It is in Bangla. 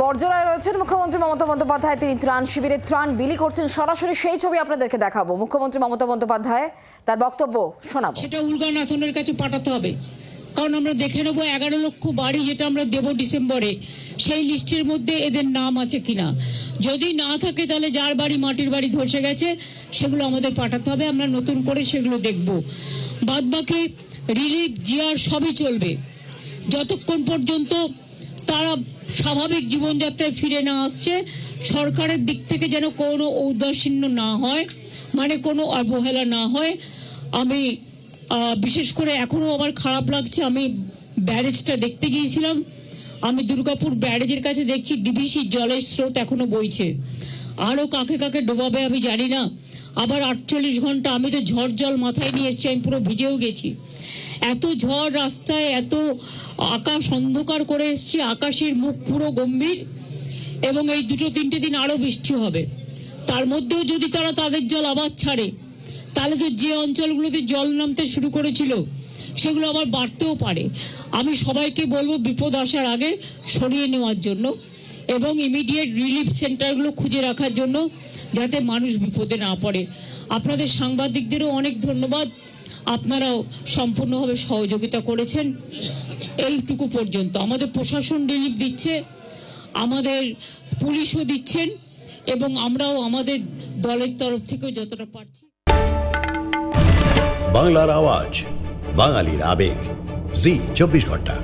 বর্জনায় রয়েছেন মুখ্যমন্ত্রী মমতা বন্দ্যোপাধ্যায়। তিনি ত্রাণ শিবিরে ত্রাণ বিলি করছেন। সরাসরি সেই ছবি আপনাদেরকে দেখাবো। মুখ্যমন্ত্রী মমতা বন্দ্যোপাধ্যায় তার বক্তব্য শোনাবো। সেটা উলগানাথনের কাছে পাঠাতে হবে। কারণ আমরা দেখে নেব এগারো লক্ষ বাড়ি যেটা আমরা দেবো ডিসেম্বরে। সেই লিস্টের মধ্যে এদের নাম আছে কিনা। যদি না থাকে তাহলে যার বাড়ি মাটির বাড়ি ধসে গেছে, সেগুলো আমাদের পাঠাতে হবে। আমরা নতুন করে সেগুলো দেখব। বাদ বাকি রিলিফ জিয়ার সবই চলবে। যতক্ষণ পর্যন্ত তারা স্বাভাবিক জীবনযাত্রায় ফিরে না আসছে। সরকারের দিক থেকে যেন কোনো ঔদাসীন্য না হয় মানে কোনো অবহেলা না হয়। আমি বিশেষ করে এখনও আমার খারাপ লাগছে, আমি ব্যারেজটা দেখতে গিয়েছিলাম। আমি দুর্গাপুর ব্যারেজের কাছে দেখছি ডিভিসি জলের স্রোত এখনও বইছে। আরও কাকে কাকে ডোবাবে আমি জানি না। আবার আটচল্লিশ ঘণ্টা আমি তো ঝড় জল মাথায় নিয়ে এসেছি, আমি পুরো ভিজেও গেছি। এত ঝড় রাস্তায়, এত আকাশ অন্ধকার করে এসছি, আকাশের মুখ পুরো গম্ভীর এবং এই দুটো তিনটে দিন আরও বৃষ্টি হবে। তার মধ্যেও যদি তারা তাদের জল আবার ছাড়ে, তাহলে তো যে অঞ্চলগুলোতে জল নামতে শুরু করেছিল, সেগুলো আবার বাড়তেও পারে। আমি সবাইকে বলব, বিপদ আসার আগে সরিয়ে নেওয়ার জন্য। এবং ইমিডিয়েট রিলিফ সেন্টারগুলো খুঁজে রাখার জন্য যাতে মানুষ বিপদে না পড়ে। আপনাদের সাংবাদিকদেরও অনেক ধন্যবাদ। আপনারাও সম্পূর্ণভাবে সহযোগিতা করেছেন। এইটুকু পর্যন্ত। আমাদের প্রশাসন রিলিফ দিচ্ছে, আমাদের পুলিশও দিচ্ছেন, এবং আমরাও আমাদের দলের তরফ থেকেও যতটা পারছি। বাংলার আওয়াজ, বাঙালির আবেগ। জি, চব্বিশ ঘণ্টা।